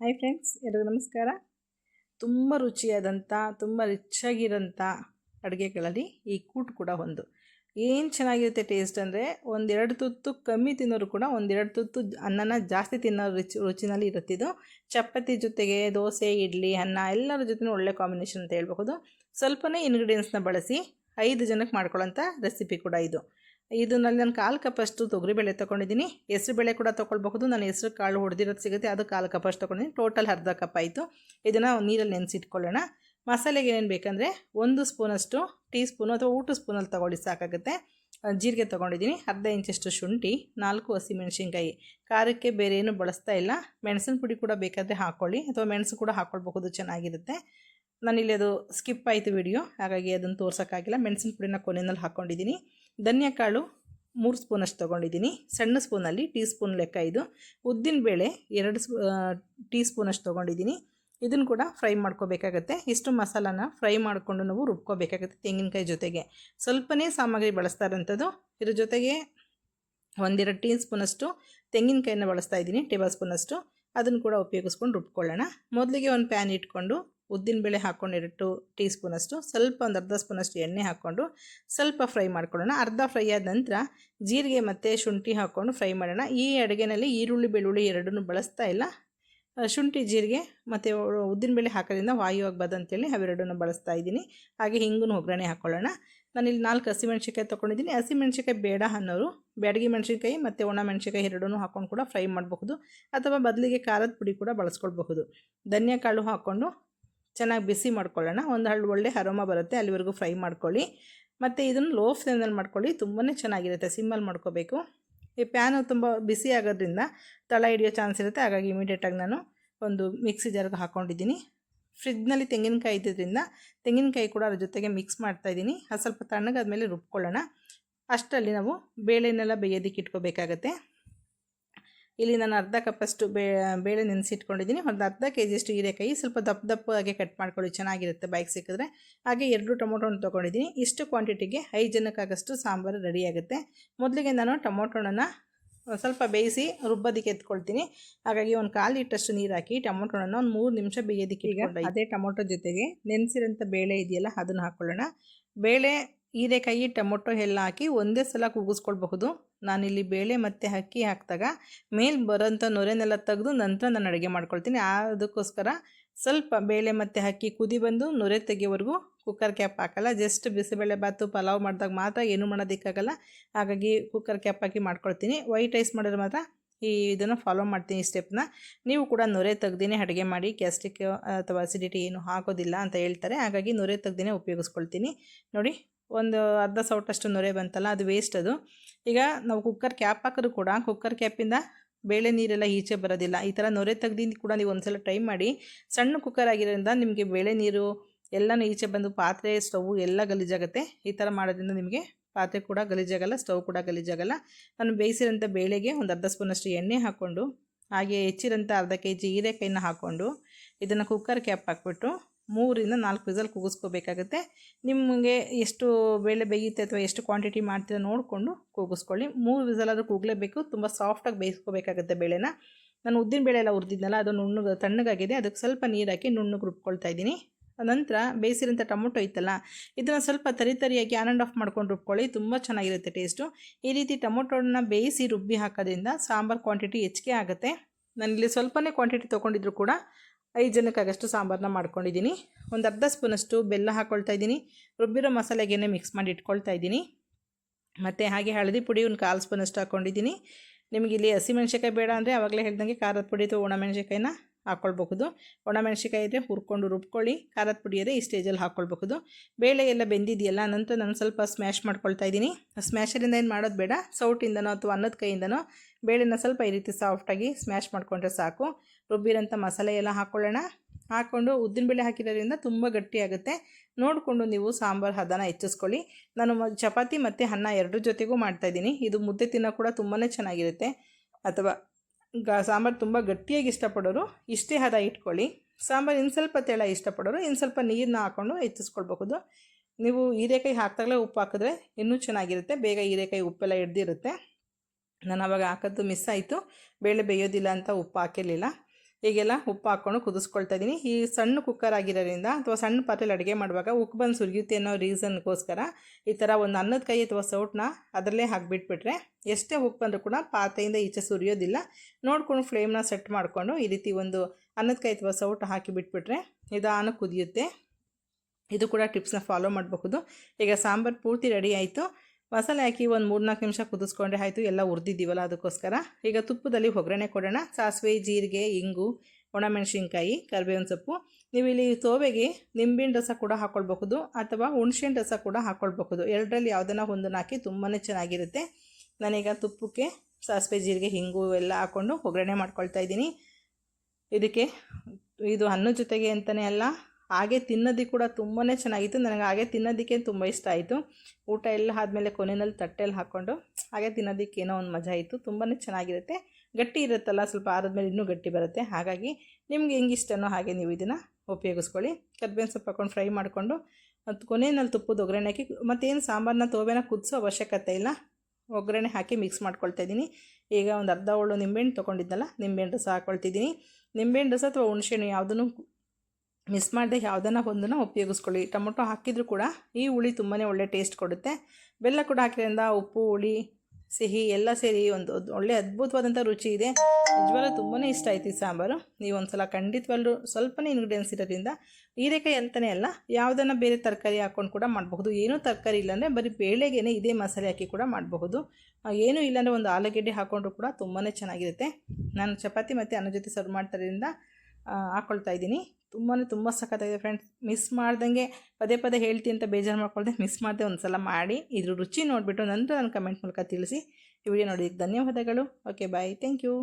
Hi friends ಎಲ್ಲರಿಗೂ ನಮಸ್ಕಾರ. ತುಂಬ ರುಚಿಯಾದಂಥ ತುಂಬ ರಿಚ್ಚಾಗಿರೋಂಥ ಅಡುಗೆಗಳಲ್ಲಿ ಈ ಕೂಟ್ ಕೂಡ ಒಂದು. ಏನು ಚೆನ್ನಾಗಿರುತ್ತೆ ಟೇಸ್ಟ್ ಅಂದರೆ ಒಂದೆರಡು ತುತ್ತು ಕಮ್ಮಿ ತಿನ್ನೋರು ಕೂಡ ಒಂದೆರಡು ತುತ್ತು ಅನ್ನನ ಜಾಸ್ತಿ ತಿನ್ನೋ ರುಚಿ, ರುಚಿನಲ್ಲಿ ಇರುತ್ತಿದ್ದು ಚಪಾತಿ ಜೊತೆಗೆ ದೋಸೆ, ಇಡ್ಲಿ, ಅನ್ನ ಎಲ್ಲರ ಜೊತೆ ಒಳ್ಳೆ ಕಾಂಬಿನೇಷನ್ ಅಂತ ಹೇಳ್ಬಹುದು. ಸ್ವಲ್ಪನೇ ಇಂಗ್ರೀಡಿಯೆಂಟ್ಸ್ನ ಬಳಸಿ ಐದು ಜನಕ್ಕೆ ಮಾಡ್ಕೊಳ್ಳೋಂಥ ರೆಸಿಪಿ ಕೂಡ ಇದು. ಇದನ್ನಲ್ಲಿ ನಾನು ಕಾಲು ಕಪ್ಪಷ್ಟು ತೊಗರಿಬೇಳೆ ತೊಗೊಂಡಿದ್ದೀನಿ. ಹೆಸರು ಬೇಳೆ ಕೂಡ ತೊಗೊಳ್ಬಹುದು. ನಾನು ಹೆಸರು ಕಾಳು ಹೊಡೆದಿರೋದು ಸಿಗುತ್ತೆ. ಅದು ಕಾಲು ಕಪ್ಪಷ್ಟು ತೊಗೊಂಡಿದ್ದೀನಿ. ಟೋಟಲ್ ಅರ್ಧ ಕಪ್ ಆಯಿತು. ಇದನ್ನು ನೀರಲ್ಲಿ ನೆನೆಸಿಟ್ಕೊಳ್ಳೋಣ. ಮಸಾಲೆಗೆ ಏನೇನು ಬೇಕಂದರೆ ಒಂದು ಸ್ಪೂನಷ್ಟು ಟೀ ಸ್ಪೂನು ಅಥವಾ ಊಟ ಸ್ಪೂನಲ್ಲಿ ತೊಗೊಳ್ಳಿ ಸಾಕಾಗುತ್ತೆ. ಜೀರಿಗೆ ತೊಗೊಂಡಿದ್ದೀನಿ. ಅರ್ಧ ಇಂಚಷ್ಟು ಶುಂಠಿ, ನಾಲ್ಕು ಹಸಿಮೆಣಸಿನ್ಕಾಯಿ. ಖಾರಕ್ಕೆ ಬೇರೆ ಏನು ಬಳಸ್ತಾ ಇಲ್ಲ. ಮೆಣಸಿನ ಪುಡಿ ಕೂಡ ಬೇಕಾದರೆ ಹಾಕ್ಕೊಳ್ಳಿ ಅಥವಾ ಮೆಣಸು ಕೂಡ ಹಾಕ್ಕೊಳ್ಬಹುದು ಚೆನ್ನಾಗಿರುತ್ತೆ. ನಾನಿಲ್ಲಿ ಅದು ಸ್ಕಿಪ್ ಆಯಿತು ವಿಡಿಯೋ ಹಾಗಾಗಿ ಅದನ್ನು ತೋರ್ಸೋಕ್ಕಾಗಿಲ್ಲ. ಮೆಣಸಿನ ಪುಡಿನ ಕೊನೆಯಲ್ಲಿ ಹಾಕ್ಕೊಂಡಿದ್ದೀನಿ ಧನ್ಯಕಾಳು ಮೂರು ಸ್ಪೂನಷ್ಟು ತೊಗೊಂಡಿದ್ದೀನಿ. ಸಣ್ಣ ಸ್ಪೂನಲ್ಲಿ ಟೀ ಸ್ಪೂನ್ ಲೆಕ್ಕ ಇದು. ಉದ್ದಿನಬೇಳೆ ಎರಡು ಸ್ಪೂ ಟೀ ಸ್ಪೂನಷ್ಟು ತೊಗೊಂಡಿದ್ದೀನಿ. ಇದನ್ನು ಕೂಡ ಫ್ರೈ ಮಾಡ್ಕೋಬೇಕಾಗತ್ತೆ. ಇಷ್ಟು ಮಸಾಲಾನ ಫ್ರೈ ಮಾಡಿಕೊಂಡು ನಾವು ರುಬ್ಕೋಬೇಕಾಗತ್ತೆ ತೆಂಗಿನಕಾಯಿ ಜೊತೆಗೆ. ಸ್ವಲ್ಪನೇ ಸಾಮಗ್ರಿ ಬಳಸ್ತಾ ಇರೋಂಥದ್ದು. ಇದ್ರ ಜೊತೆಗೆ ಒಂದೆರಡು ಟೀ ಸ್ಪೂನಷ್ಟು ತೆಂಗಿನಕಾಯಿನ ಬಳಸ್ತಾ ಇದ್ದೀನಿ, ಟೇಬಲ್ ಸ್ಪೂನಷ್ಟು ಅದನ್ನು ಕೂಡ ಉಪಯೋಗಿಸ್ಕೊಂಡು ರುಬ್ಕೊಳ್ಳೋಣ. ಮೊದಲಿಗೆ ಒಂದು ಪ್ಯಾನ್ ಇಟ್ಕೊಂಡು ಉದ್ದಿನಬೇಳೆ ಹಾಕ್ಕೊಂಡು ಎರಡು ಟೀ ಸ್ಪೂನಷ್ಟು, ಸ್ವಲ್ಪ ಒಂದು ಅರ್ಧ ಸ್ಪೂನಷ್ಟು ಎಣ್ಣೆ ಹಾಕ್ಕೊಂಡು ಸ್ವಲ್ಪ ಫ್ರೈ ಮಾಡ್ಕೊಳ್ಳೋಣ. ಅರ್ಧ ಫ್ರೈ ಆದ ನಂತರ ಜೀರಿಗೆ ಮತ್ತು ಶುಂಠಿ ಹಾಕ್ಕೊಂಡು ಫ್ರೈ ಮಾಡೋಣ. ಈ ಅಡುಗೆನಲ್ಲಿ ಈರುಳ್ಳಿ, ಬೆಳ್ಳುಳ್ಳಿ ಎರಡನ್ನೂ ಬಳಸ್ತಾ ಇಲ್ಲ. ಶುಂಠಿ, ಜೀರಿಗೆ ಮತ್ತು ಉದ್ದಿನಬೇಳೆ ಹಾಕೋದ್ರಿಂದ ವಾಯುವಾಗಿ ಅಂತೇಳಿ ಅವೆರಡನ್ನು ಬಳಸ್ತಾ ಇದ್ದೀನಿ. ಹಾಗೆ ಹಿಂಗೂ ಒಗ್ಗರಣೆ ಹಾಕ್ಕೊಳ್ಳೋಣ. ನಾನಿಲ್ಲಿ ನಾಲ್ಕು ಹಸಿಮೆಣ್ಸಿಕಾಯಿ ತೊಗೊಂಡಿದ್ದೀನಿ. ಹಸಿಮೆಣ್ಸಿಕಾಯಿ ಬೇಡ ಅನ್ನೋರು ಬ್ಯಾಡಗಿ ಮೆಣಸಿನ್ಕಾಯಿ ಮತ್ತು ಒಣ ಮೆಣಸಿನ್ಕಾಯಿ ಎರಡನ್ನೂ ಹಾಕ್ಕೊಂಡು ಕೂಡ ಫ್ರೈ ಮಾಡಬಹುದು ಅಥವಾ ಬದಲಿಗೆ ಖಾರದ ಪುಡಿ ಕೂಡ ಬಳಸ್ಕೊಳ್ಬಹುದು. ಧನಿಯಾ ಕಾಳು ಹಾಕ್ಕೊಂಡು ಚೆನ್ನಾಗಿ ಬಿಸಿ ಮಾಡ್ಕೊಳ್ಳೋಣ. ಒಂದು ಹಳ್ಳು ಒಳ್ಳೆ ಹರೋಮ ಬರುತ್ತೆ, ಅಲ್ಲಿವರೆಗೂ ಫ್ರೈ ಮಾಡ್ಕೊಳ್ಳಿ. ಮತ್ತು ಇದನ್ನು ಲೋ ಫ್ಲೇಮ್ನಲ್ಲಿ ಮಾಡ್ಕೊಳ್ಳಿ ತುಂಬಾ ಚೆನ್ನಾಗಿರುತ್ತೆ, ಸಿಮ್ಮಲ್ಲಿ ಮಾಡ್ಕೋಬೇಕು. ಈ ಪ್ಯಾನು ತುಂಬ ಬಿಸಿ ಆಗೋದ್ರಿಂದ ತಳ ಹಿಡಿಯೋ ಚಾನ್ಸ್ ಇರುತ್ತೆ, ಹಾಗಾಗಿ ಇಮಿಡಿಯೇಟಾಗಿ ನಾನು ಒಂದು ಮಿಕ್ಸಿ ಜಾರ್ಗೆ ಹಾಕ್ಕೊಂಡಿದ್ದೀನಿ ಫ್ರಿಜ್ನಲ್ಲಿ ತೆಂಗಿನಕಾಯಿ ಇದ್ದಿದ್ದರಿಂದ ತೆಂಗಿನಕಾಯಿ ಕೂಡ ಅದ್ರ ಜೊತೆಗೆ ಮಿಕ್ಸ್ ಮಾಡ್ತಾಯಿದ್ದೀನಿ ಅದು ಸ್ವಲ್ಪ ತಣ್ಣಗಾದ್ಮೇಲೆ ರುಬ್ಕೊಳ್ಳೋಣ. ಅಷ್ಟರಲ್ಲಿ ನಾವು ಬೇಳೆನೆಲ್ಲ ಬೇಯೋದಕ್ಕೆ ಇಟ್ಕೋಬೇಕಾಗತ್ತೆ. ಇಲ್ಲಿ ನಾನು ಅರ್ಧ ಕಪ್ಪಷ್ಟು ಬೇ ಬೇಳೆ ನೆನೆಸಿಟ್ಕೊಂಡಿದ್ದೀನಿ. ಒಂದು ಅರ್ಧ ಕೆ ಜಿಯಷ್ಟು ಹೀರೆಕಾಯಿ ಸ್ವಲ್ಪ ದಪ್ಪ ದಪ್ಪ ಆಗಿ ಕಟ್ ಮಾಡ್ಕೊಳ್ಳಿ ಚೆನ್ನಾಗಿರುತ್ತೆ ಬೈಕ್ ಸಿಕ್ಕಿದ್ರೆ. ಹಾಗೆ ಎರಡು ಟೊಮೊಟೊನ ತೊಗೊಂಡಿದ್ದೀನಿ. ಇಷ್ಟು ಕ್ವಾಂಟಿಟಿಗೆ ಐದು ಜನಕ್ಕಾಗಷ್ಟು ಸಾಂಬಾರು ರೆಡಿಯಾಗುತ್ತೆ ಮೊದಲಿಗೆ ನಾನು ಟೊಮೊಟೊನ ಸ್ವಲ್ಪ ಬೇಯಿಸಿ ರುಬ್ಬೋದಕ್ಕೆ ಎತ್ಕೊಳ್ತೀನಿ. ಹಾಗಾಗಿ ಒಂದು ಕಾಲು ಇಟ್ಟಷ್ಟು ನೀರು ಹಾಕಿ ಟೊಮೊಟೊನ ಒಂದು ಮೂರು ನಿಮಿಷ ಬೇಯೋದಕ್ಕೆ ಈಗ ಅದೇ ಟೊಮೊಟೊ ಜೊತೆಗೆ ನೆನೆಸಿರೋಂಥ ಬೇಳೆ ಇದೆಯಲ್ಲ ಅದನ್ನು ಹಾಕ್ಕೊಳ್ಳೋಣ ಬೇಳೆ ಹೀರೆಕಾಯಿ ಟೊಮೊಟೊ ಎಲ್ಲ ಹಾಕಿ ಒಂದೇ ಸಲ ಕೂಗಿಸ್ಕೊಳ್ಬಹುದು ನಾನಿಲ್ಲಿ ಬೇಳೆ ಮತ್ತು ಅಕ್ಕಿ ಹಾಕಿದಾಗ ಮೇಲೆ ಬರೋಂಥ ನೊರೆನೆಲ್ಲ ತೆಗೆದು ನಂತರ ನಾನು ಅಡುಗೆ ಮಾಡ್ಕೊಳ್ತೀನಿ. ಅದಕ್ಕೋಸ್ಕರ ಸ್ವಲ್ಪ ಬೇಳೆ ಮತ್ತು ಅಕ್ಕಿ ಕುದಿ ಬಂದು ನೊರೆ ತೆಗಿಯೋವರೆಗೂ ಕುಕ್ಕರ್ ಕ್ಯಾಪ್ ಹಾಕಲ್ಲ. ಜಸ್ಟ್ ಬಿಸಿಬೇಳೆ ಬಾತು ಪಲಾವ್ ಮಾಡಿದಾಗ ಮಾತ್ರ ಏನು ಮಾಡೋದಕ್ಕಾಗಲ್ಲ. ಹಾಗಾಗಿ ಕುಕ್ಕರ್ ಕ್ಯಾಪ್ ಹಾಕಿ ಮಾಡ್ಕೊಳ್ತೀನಿ. ವೈಟ್ ರೈಸ್ ಮಾಡಿದ್ರೆ ಮಾತ್ರ ಈ ಇದನ್ನು ಫಾಲೋ ಮಾಡ್ತೀನಿ ಈ ಸ್ಟೆಪ್ನ ನೀವು ಕೂಡ ನೊರೆ ತೆಗ್ದಿನೇ ಅಡುಗೆ ಮಾಡಿ. ಗ್ಯಾಸ್ಟ್ರಿಕ್ ಅಥವಾ ಅಸಿಡಿಟಿ ಏನು ಹಾಕೋದಿಲ್ಲ ಅಂತ ಹೇಳ್ತಾರೆ. ಹಾಗಾಗಿ ನೊರೆ ತೆಗ್ದಿನೇ ಉಪಯೋಗಿಸ್ಕೊಳ್ತೀನಿ. ನೋಡಿ ಒಂದು ಅರ್ಧ ಸೌಟಷ್ಟು ನೊರೆ ಬಂತಲ್ಲ, ಅದು ವೇಸ್ಟ್ ಅದು. ಈಗ ನಾವು ಕುಕ್ಕರ್ ಕ್ಯಾಪ್ ಹಾಕಿದ್ರು ಕೂಡ ಕುಕ್ಕರ್ ಕ್ಯಾಪಿಂದ ಬೇಳೆ ನೀರೆಲ್ಲ ಈಚೆ ಬರೋದಿಲ್ಲ. ಈ ಥರ ನೊರೆ ತೆಗ್ದು ಕೂಡ ನೀವು ಒಂದ್ಸಲ ಟ್ರೈ ಮಾಡಿ. ಸಣ್ಣ ಕುಕ್ಕರ್ ಆಗಿರೋದ್ರಿಂದ ನಿಮಗೆ ಬೇಳೆ ನೀರು ಎಲ್ಲನೂ ಈಚೆ ಬಂದು ಪಾತ್ರೆ ಸ್ಟವ್ ಎಲ್ಲ ಗಲೀಜಾಗುತ್ತೆ. ಈ ಥರ ಮಾಡೋದ್ರಿಂದ ನಿಮಗೆ ಪಾತ್ರೆ ಕೂಡ ಗಲೀಜಾಗಲ್ಲ ಸ್ಟವ್ ಕೂಡ ಗಲೀಜಾಗಲ್ಲ. ನಾನು ಬೇಯಿಸಿರೋಂಥ ಬೇಳೆಗೆ ಒಂದು ಅರ್ಧ ಸ್ಪೂನಷ್ಟು ಎಣ್ಣೆ ಹಾಕ್ಕೊಂಡು, ಹಾಗೆ ಹೆಚ್ಚಿರೋಂಥ ಅರ್ಧ ಕೆ ಜಿ ಹೀರೆಕಾಯಿನ ಹಾಕ್ಕೊಂಡು ಇದನ್ನು ಕುಕ್ಕರ್ ಕ್ಯಾಪ್ ಹಾಕ್ಬಿಟ್ಟು ಮೂರಿಂದ ನಾಲ್ಕು ವಿಸಲ್ ಕೂಗಿಸ್ಕೋಬೇಕಾಗುತ್ತೆ. ನಿಮಗೆ ಎಷ್ಟು ಬೇಳೆ ಬೇಯುತ್ತೆ ಅಥವಾ ಎಷ್ಟು ಕ್ವಾಂಟಿಟಿ ಮಾಡ್ತೀರ ನೋಡಿಕೊಂಡು ಕೂಗಿಸ್ಕೊಳ್ಳಿ. ಮೂರು ವಿಸಲಾದರೂ ಕೂಗಲೇಬೇಕು. ತುಂಬ ಸಾಫ್ಟಾಗಿ ಬೇಯಿಸ್ಕೋಬೇಕಾಗುತ್ತೆ ಬೇಳೆನ. ನಾನು ಉದ್ದಿನ ಬೇಳೆ ಎಲ್ಲ ಹುರಿದಿದ್ನಲ್ಲ, ಅದು ನುಣ್ಣಗೆ ತಣ್ಣಗಾಗಿದೆ. ಅದಕ್ಕೆ ಸ್ವಲ್ಪ ನೀರು ಹಾಕಿ ನುಣ್ಣಗೆ ರುಬ್ಕೊಳ್ತಾ ಇದ್ದೀನಿ. ನಂತರ ಬೇಯಿಸಿರೋಂಥ ಟೊಮೊಟೊ ಇತ್ತಲ್ಲ, ಇದನ್ನು ಸ್ವಲ್ಪ ತರಿ ತರಿಯಾಗಿ ಆನ್ ಆ್ಯಂಡ್ ಆಫ್ ಮಾಡ್ಕೊಂಡು ರುಬ್ಕೊಳ್ಳಿ. ತುಂಬ ಚೆನ್ನಾಗಿರುತ್ತೆ ಟೇಸ್ಟು ಈ ರೀತಿ ಟೊಮೊಟೊನ ಬೇಯಿಸಿ ರುಬ್ಬಿ ಹಾಕೋದ್ರಿಂದ ಸಾಂಬಾರು ಕ್ವಾಂಟಿಟಿ ಹೆಚ್ಚಿಗೆ ಆಗುತ್ತೆ. ನಾನಿಲ್ಲಿ ಸ್ವಲ್ಪನೇ ಕ್ವಾಂಟಿಟಿ ತೊಗೊಂಡಿದ್ರು ಕೂಡ ಐದು ಜನಕ್ಕಾಗಷ್ಟು ಸಾಂಬಾರನ್ನ ಮಾಡ್ಕೊಂಡಿದ್ದೀನಿ. ಒಂದು ಅರ್ಧ ಸ್ಪೂನಷ್ಟು ಬೆಲ್ಲ ಹಾಕ್ಕೊಳ್ತಾ ಇದ್ದೀನಿ. ರುಬ್ಬಿರೋ ಮಸಾಲೆಗೇನೆ ಮಿಕ್ಸ್ ಮಾಡಿ ಇಟ್ಕೊಳ್ತಾ ಇದ್ದೀನಿ. ಮತ್ತು ಹಾಗೆ ಹಳದಿ ಪುಡಿ ಒಂದು ಕಾಲು ಸ್ಪೂನಷ್ಟು ಹಾಕ್ಕೊಂಡಿದ್ದೀನಿ ನಿಮಗೆ ಇಲ್ಲಿ ಹಸಿಮೆಣ್ಸಿಕಾಯಿ ಬೇಡ ಅಂದರೆ ಆವಾಗಲೇ ಹೇಳ್ದಂಗೆ ಖಾರದ ಪುಡಿ ಅಥವಾ ಒಣಮೆಣ್ಸಿಕಾಯಿನ ಹಾಕ್ಕೊಳ್ಬಹುದು ಒಣಮೆಣ್ಸಿಕಾಯಿ ಇದ್ದರೆ ಹುರ್ಕೊಂಡು ರುಬ್ಕೊಳ್ಳಿ. ಖಾರದ ಪುಡಿ ಇದೆ ಈ ಸ್ಟೇಜಲ್ಲಿ ಹಾಕ್ಕೊಳ್ಬಹುದು ಬೇಳೆ ಎಲ್ಲ ಬೆಂದಿದೆಯಲ್ಲ, ನಂತರ ನಾನು ಸ್ವಲ್ಪ ಸ್ಮ್ಯಾಶ್ ಮಾಡ್ಕೊಳ್ತಾ ಇದ್ದೀನಿ. ಸ್ಮ್ಯಾಶರಿಂದ ಏನು ಮಾಡೋದು ಬೇಡ. ಸೌಟಿಂದನೋ ಅಥವಾ ಅನ್ನದ ಕೈಯಿಂದನೋ ಬೇಳೆನ ಸ್ವಲ್ಪ ಈ ರೀತಿ ಸಾಫ್ಟಾಗಿ ಸ್ಮ್ಯಾಶ್ ಮಾಡಿಕೊಂಡ್ರೆ ಸಾಕು. ರುಬ್ಬಿರೋಂಥ ಮಸಾಲೆ ಎಲ್ಲ ಹಾಕ್ಕೊಳ್ಳೋಣ ಹಾಕ್ಕೊಂಡು ಉದ್ದಿನಬೇಳೆ ಹಾಕಿರೋದ್ರಿಂದ ತುಂಬ ಗಟ್ಟಿಯಾಗುತ್ತೆ. ನೋಡಿಕೊಂಡು ನೀವು ಸಾಂಬಾರು ಹದನ ಹೆಚ್ಚಿಸ್ಕೊಳ್ಳಿ. ನಾನು ಚಪಾತಿ ಮತ್ತು ಅನ್ನ ಎರಡರ ಜೊತೆಗೂ ಮಾಡ್ತಾಯಿದ್ದೀನಿ ಇದು ಮುದ್ದೆ ತಿನ್ನೋ ಕೂಡ ತುಂಬಾ ಚೆನ್ನಾಗಿರುತ್ತೆ. ಅಥವಾ ಗ, ಸಾಂಬಾರು ತುಂಬ ಗಟ್ಟಿಯಾಗಿ ಇಷ್ಟಪಡೋರು ಇಷ್ಟೇ ಹದ ಇಟ್ಕೊಳ್ಳಿ. ಸಾಂಬಾರು ಇನ್ನು ಸ್ವಲ್ಪ ತೆಳ ಇಷ್ಟಪಡೋರು ಇನ್ನು ಸ್ವಲ್ಪ ನೀರನ್ನ ಹಾಕ್ಕೊಂಡು ಹೆಚ್ಚಿಸ್ಕೊಳ್ಬಹುದು. ನೀವು ಹೀರೆಕಾಯಿ ಹಾಕ್ದಾಗಲೇ ಉಪ್ಪು ಹಾಕಿದ್ರೆ ಇನ್ನೂ ಚೆನ್ನಾಗಿರುತ್ತೆ. ಬೇಗ ಹೀರೆಕಾಯಿ ಉಪ್ಪೆಲ್ಲ ಹಿಡ್ದಿರುತ್ತೆ ನಾನು ಅವಾಗ ಹಾಕೋದು ಮಿಸ್ ಆಯಿತು. ಬೇಳೆ ಬೇಯೋದಿಲ್ಲ ಅಂತ ಉಪ್ಪು ಹಾಕಿರಲಿಲ್ಲ. ಹೀಗೆಲ್ಲ ಉಪ್ಪು ಹಾಕ್ಕೊಂಡು ಕುದಿಸ್ಕೊಳ್ತಾ ಇದ್ದೀನಿ ಈ ಸಣ್ಣ ಕುಕ್ಕರ್ ಆಗಿರೋದ್ರಿಂದ ಅಥವಾ ಸಣ್ಣ ಪಾತ್ರೆಯಲ್ಲಿ ಅಡುಗೆ ಮಾಡುವಾಗ ಉಕ್ಕು ಬಂದು ಸುರಿಯುತ್ತೆ ಅನ್ನೋ ರೀಸನ್ಗೋಸ್ಕರ ಈ ಥರ ಒಂದು ಅನ್ನದ ಕೈ ಅಥವಾ ಸೌಟನ್ನ ಅದರಲ್ಲೇ ಹಾಕಿಬಿಟ್ಬಿಟ್ರೆ ಎಷ್ಟೇ ಉಪ್ಪು ಬಂದರೂ ಕೂಡ ಪಾತ್ರೆಯಿಂದ ಈಚೆ ಸುರಿಯೋದಿಲ್ಲ. ನೋಡ್ಕೊಂಡು ಫ್ಲೇಮ್ನ ಸೆಟ್ ಮಾಡಿಕೊಂಡು ಈ ರೀತಿ ಒಂದು ಅನ್ನದ ಕೈ ಅಥವಾ ಸೌಟ್ ಹಾಕಿ ಬಿಟ್ಬಿಟ್ರೆ ನಿಧಾನ ಕುದಿಯುತ್ತೆ. ಇದು ಕೂಡ ಟಿಪ್ಸ್ನ ಫಾಲೋ ಮಾಡಬಹುದು. ಈಗ ಸಾಂಬಾರು ಪೂರ್ತಿ ರೆಡಿ ಆಯಿತು. ಮಸಾಲೆ ಹಾಕಿ ಒಂದು ಮೂರ್ನಾಲ್ಕು ನಿಮಿಷ ಕುದಿಸ್ಕೊಂಡ್ರೆ ಆಯಿತು, ಎಲ್ಲ ಹುರಿದಿದ್ದೀವಲ್ಲ ಅದಕ್ಕೋಸ್ಕರ. ಈಗ ತುಪ್ಪದಲ್ಲಿ ಒಗ್ಗರಣೆ ಕೊಡೋಣ. ಸಾಸಿವೆ, ಜೀರಿಗೆ, ಇಂಗು, ಒಣಮೆಣಸಿನ್ಕಾಯಿ, ಕರಿಬೇವಿನ ಸೊಪ್ಪು. ನೀವು ಇಲ್ಲಿ ತೋವೆಗೆ ನಿಂಬಿನ ರಸ ಕೂಡ ಹಾಕ್ಕೊಳ್ಬಹುದು ಅಥವಾ ಹುಣ್ಸೆಹಣ್ಣು ರಸ ಕೂಡ ಹಾಕ್ಕೊಳ್ಬಹುದು ಎರಡರಲ್ಲಿ ಯಾವುದನ್ನ ಒಂದನ್ನು ಹಾಕಿ ತುಂಬಾ ಚೆನ್ನಾಗಿರುತ್ತೆ. ನಾನೀಗ ತುಪ್ಪಕ್ಕೆ ಸಾಸಿವೆ, ಜೀರಿಗೆ ಹಿಂಗು ಎಲ್ಲ ಹಾಕ್ಕೊಂಡು ಒಗ್ಗರಣೆ ಮಾಡ್ಕೊಳ್ತಾ ಇದ್ದೀನಿ. ಇದಕ್ಕೆ ಇದು ಹಣ್ಣು ಜೊತೆಗೆ ಅಂತಲೇ ಅಲ್ಲ ಹಾಗೆ ತಿನ್ನೋದಕ್ಕೆ ಕೂಡ ತುಂಬಾ ಚೆನ್ನಾಗಿತ್ತು. ನನಗೆ ಹಾಗೆ ತಿನ್ನೋದಕ್ಕೆ ತುಂಬ ಇಷ್ಟ ಆಯಿತು. ಊಟ ಎಲ್ಲ ಆದಮೇಲೆ ಕೊನೆಯಲ್ಲಿ ತಟ್ಟೆಯಲ್ಲಿ ಹಾಕ್ಕೊಂಡು ಹಾಗೆ ತಿನ್ನೋದಕ್ಕೆ ಏನೋ ಒಂದು ಮಜಾ ಇತ್ತು. ತುಂಬಾ ಚೆನ್ನಾಗಿರುತ್ತೆ. ಗಟ್ಟಿ ಇರುತ್ತಲ್ಲ, ಸ್ವಲ್ಪ ಆರದ್ಮೇಲೆ ಇನ್ನೂ ಗಟ್ಟಿ ಬರುತ್ತೆ. ಹಾಗಾಗಿ ನಿಮ್ಗೆ ಹೆಂಗೆ ಇಷ್ಟನೋ ಹಾಗೆ ನೀವು ಇದನ್ನು ಉಪಯೋಗಿಸ್ಕೊಳ್ಳಿ. ಕರ್ಬೇವಿನ ಸೊಪ್ಪು ಹಾಕೊಂಡು ಫ್ರೈ ಮಾಡಿಕೊಂಡು ಮತ್ತು ಕೊನೆಯಲ್ಲಿ ತುಪ್ಪದ ಒಗ್ಗರಣೆ ಹಾಕಿ, ಮತ್ತೇನು ಸಾಂಬಾರನ್ನ ತೋವೆನ ಕುದಿಸೋ ಅವಶ್ಯಕತೆ ಇಲ್ಲ. ಒಗ್ಗರಣೆ ಹಾಕಿ ಮಿಕ್ಸ್ ಮಾಡ್ಕೊಳ್ತಾ ಇದ್ದೀನಿ. ಈಗ ಒಂದು ಅರ್ಧ ಒಳ್ಳು ನಿಂಬೆಹಣ್ಣು ತೊಗೊಂಡಿದ್ದಲ್ಲ ನಿಂಬೆಹಣ್ಣು ರಸ ಹಾಕ್ಕೊಳ್ತಿದ್ದೀನಿ ನಿಂಬೆಹಣ್ಣು ರಸ ಅಥವಾ ಹುಣಸೆಹಣ್ಣು ಯಾವುದನ್ನು ಮಿಸ್ ಮಾಡದೆ ಯಾವುದನ್ನು ಒಂದನ್ನು ಉಪಯೋಗಿಸ್ಕೊಳ್ಳಿ. ಟೊಮೊಟೊ ಹಾಕಿದರೂ ಕೂಡ ಈ ಹುಳಿ ತುಂಬಾ ಒಳ್ಳೆ ಟೇಸ್ಟ್ ಕೊಡುತ್ತೆ. ಬೆಲ್ಲ ಕೂಡ ಹಾಕಿದ್ರಿಂದ ಉಪ್ಪು, ಹುಳಿ, ಸಿಹಿ ಎಲ್ಲ ಸೇರಿ ಒಂದು ಒಳ್ಳೆ ಅದ್ಭುತವಾದಂಥ ರುಚಿ ಇದೆ. ನಿಜವಾಗ್ಲೂ ತುಂಬಾ ಇಷ್ಟ ಆಯ್ತು ಈ ಸಾಂಬಾರು. ನೀವು ಒಂದು ಸಲ ಖಂಡಿತವಾಗ್ಲೂ ಸ್ವಲ್ಪನೇ ಇಂಗ್ರೀಡಿಯೆಂಟ್ಸ್ ಇರೋದ್ರಿಂದ ಹೀರೆಕಾಯಿ ಅಂತಲೇ ಅಲ್ಲ, ಯಾವುದನ್ನು ಬೇರೆ ತರಕಾರಿ ಹಾಕ್ಕೊಂಡು ಕೂಡ ಮಾಡಬಹುದು. ಏನೂ ತರಕಾರಿ ಇಲ್ಲಾಂದರೆ ಬರೀ ಬೇಳೆಗೇನೆ ಇದೇ ಮಸಾಲೆ ಹಾಕಿ ಕೂಡ ಮಾಡಬಹುದು. ಏನೂ ಇಲ್ಲಾಂದರೆ ಒಂದು ಆಲೂಗಡ್ಡೆ ಹಾಕ್ಕೊಂಡ್ರು ಕೂಡ ತುಂಬಾ ಚೆನ್ನಾಗಿರುತ್ತೆ. ನಾನು ಚಪಾತಿ ಮತ್ತು ಅನ್ನ ಜೊತೆ ಸರ್ವ್ ಮಾಡ್ತಾರಿಂದ ಹಾಕ್ಕೊಳ್ತಾ ಇದ್ದೀನಿ. ತುಂಬಾ ತುಂಬ ಸಖತ್ತಾಗಿದೆ ಫ್ರೆಂಡ್ಸ್ ಮಿಸ್ ಮಾಡ್ದಂಗೆ ಪದೇ ಪದೇ ಹೇಳ್ತೀನಿ ಅಂತ ಬೇಜಾರು ಮಾಡ್ಕೊಳ್ದೆ ಮಿಸ್ ಮಾಡಿದೆ ಒಂದು ಸಲ ಮಾಡಿ ಇದ್ರ ರುಚಿ ನೋಡಿಬಿಟ್ಟು ನಂತರ ನನ್ನ ಕಮೆಂಟ್ ಮೂಲಕ ತಿಳಿಸಿ ಈ ವಿಡಿಯೋ ನೋಡಿದ್ದಕ್ಕೆ ಧನ್ಯವಾದಗಳು. Okay bye thank you